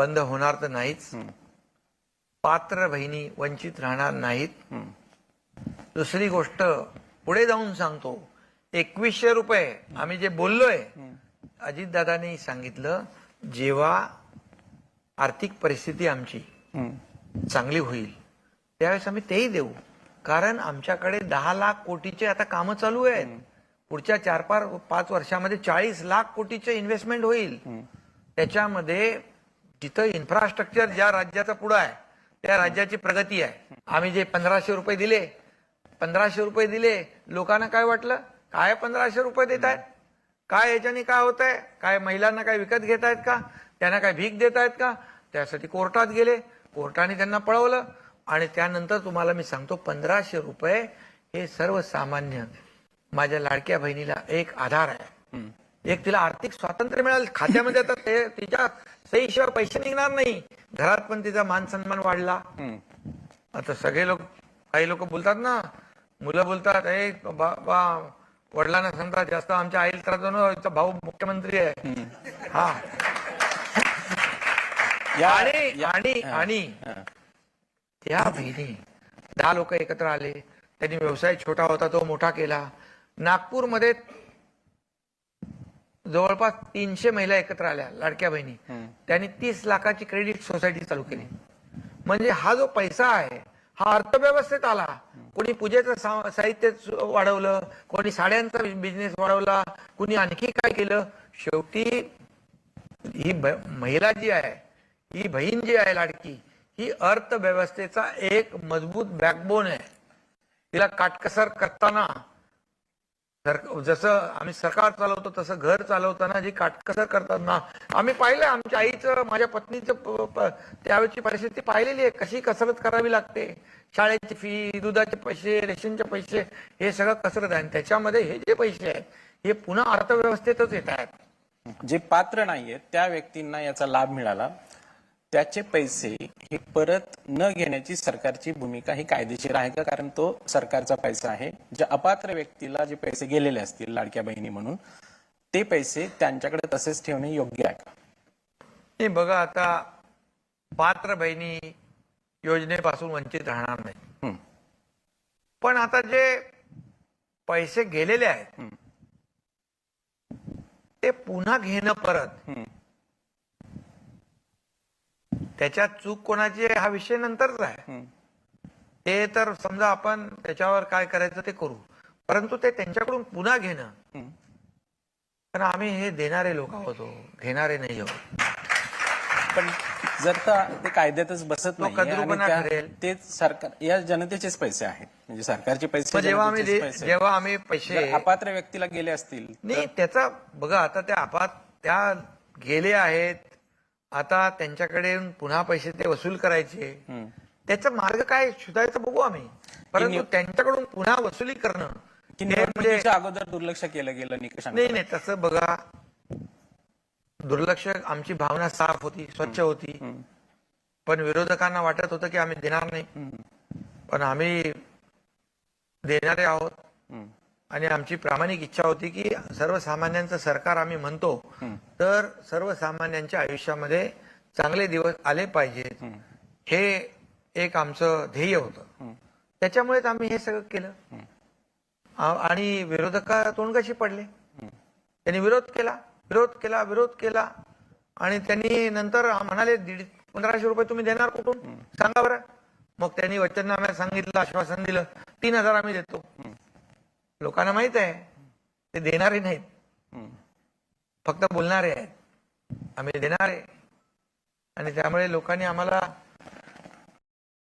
बंद होणार तर नाहीच. पात्र बहिणी वंचित राहणार नाहीत. दुसरी गोष्ट पुढे जाऊन सांगतो. एकवीसशे रुपये आम्ही जे बोललोय अजितदादांनी सांगितलं जेव्हा आर्थिक परिस्थिती आमची चांगली होईल त्यावेळेस आम्ही तेही देऊ. कारण आमच्याकडे दहा लाख कोटीचे आता कामं चालू आहेत. पुढच्या चार पाच पाच वर्षामध्ये चाळीस लाख कोटीचे इन्व्हेस्टमेंट होईल. त्याच्यामध्ये जिथं इन्फ्रास्ट्रक्चर ज्या राज्याचा पुढं आहे त्या राज्याची प्रगती आहे. आम्ही जे पंधराशे रुपये दिले पंधराशे रुपये दिले लोकांना काय वाटलं? काय पंधराशे रुपये देत आहेत? काय याच्याने काय होत आहे? काय महिलांना काय विकत घेत आहेत का? त्यांना काय भीक देत आहेत का? त्यासाठी कोर्टात गेले. कोर्टाने त्यांना पळवलं. आणि त्यानंतर तुम्हाला मी सांगतो पंधराशे रुपये हे सर्वसामान्य माझ्या लाडक्या बहिणीला एक आधार आहे. एक तिला आर्थिक स्वातंत्र्य मिळालं. खात्यामध्ये आता ते तिच्या सहीशिवाय पैसे निघणार नाही. घरात पण तिचा मान सन्मान वाढला. आता सगळे लोक काही लोक बोलतात ना मुलं बोलतात ए बाबा वडिलांना सांगतात जास्त आमच्या आईला त्रास हिचा भाऊ मुख्यमंत्री आहे. हा. आणि आणि हा, आणि हा. त्या बहिणी दहा लोक एकत्र आले. त्यांनी व्यवसाय छोटा होता तो मोठा केला. नागपूरमध्ये जवळपास तीनशे महिला एकत्र आल्या लाडक्या बहिणी. त्यांनी तीस लाखाची क्रेडिट सोसायटी चालू केली. म्हणजे हा जो पैसा आहे हा अर्थव्यवस्थेत आला. कोणी पूजेचं साहित्य वाढवलं कोणी साड्यांचा बिझनेस वाढवला कोणी आणखी काय केलं. शेवटी ही महिला जी आहे ही बहीण जी आहे लाडकी ही अर्थव्यवस्थेचा एक मजबूत बॅकबोन आहे. तिला काटकसर करताना जसं आम्ही सरकार चालवतो तसं घर चालवताना जी काटकसर करतात ना आम्ही पाहिलं आमच्या आईचं माझ्या पत्नीचं त्यावेळची परिस्थिती पाहिलेली आहे. कशी कसरत करावी लागते? शाळेची फी दुधाचे पैसे रेशनचे पैसे हे सगळं कसरत आहे. आणि त्याच्यामध्ये हे जे पैसे आहेत हे पुन्हा अर्थव्यवस्थेतच येत आहेत. जे पात्र नाहीयेत त्या व्यक्तींना याचा लाभ मिळाला. त्याचे पैसे हे परत न घेण्याची सरकारची भूमिका ही कायदेशीर आहे का? कारण तो सरकारचा पैसा आहे. ज्या अपात्र व्यक्तीला जे पैसे गेलेले असतील लाडक्या बहिणी म्हणून ते पैसे त्यांच्याकडे तसेच ठेवणे योग्य आहे का? नाही बघा आता पात्र बहिणी योजनेपासून वंचित राहणार नाही. हं. पण आता जे पैसे गेलेले आहेत ते पुन्हा घेणं परत हं. त्याच्यात चूक कोणाची हा विषय नंतरचा आहे. ते तर समजा आपण त्याच्यावर काय करायचं ते करू परंतु ते त्यांच्याकडून पुन्हा घेणं. कारण आम्ही हे देणारे लोक आहोत घेणारे नाही आहोत पण जर का ते कायद्यातच बसत तो नाही कद्रूपणा ठरेल. ते सरकार या जनतेचेच पैसे आहेत म्हणजे सरकारचे पैसे जेव्हा आम्ही. जेव्हा आम्ही पैसे अपात्र व्यक्तीला गेले असतील नाही त्याचा बघा आता त्या आपात त्या गेले आहेत आता त्यांच्याकडे पुन्हा पैसे ते वसूल करायचे. त्याचा मार्ग काय शोधायचा बघू आम्ही. परंतु त्यांच्याकडून पुन्हा वसुली करणं की म्हणजे अगोदर दुर्लक्ष केलं गेलं निकषांकडे नाही नाही तसं बघा. दुर्लक्ष आमची भावना साफ होती स्वच्छ होती. पण विरोधकांना वाटत होतं की आम्ही देणार नाही. पण आम्ही देणारे आहोत. आणि आमची प्रामाणिक इच्छा होती की सर्वसामान्यांचं सरकार आम्ही म्हणतो तर सर्वसामान्यांच्या आयुष्यामध्ये चांगले दिवस आले पाहिजेत. हे. एक आमचं ध्येय होतं. त्याच्यामुळेच आम्ही हे सगळं केलं. आणि विरोधक तोंड कशी पडले त्यांनी विरोध केला विरोध केला विरोध केला. आणि त्यांनी नंतर म्हणाले दीड पंधराशे रुपये तुम्ही देणार कुठून? सांगा बरं. मग त्यांनी वचननाम्यात सांगितलं आश्वासन दिलं. तीन हजार आम्ही देतो. लोकांना माहीत आहे. ते देणारे नाहीत. फक्त बोलणारे आहेत. आम्ही देणारे. आणि त्यामुळे लोकांनी आम्हाला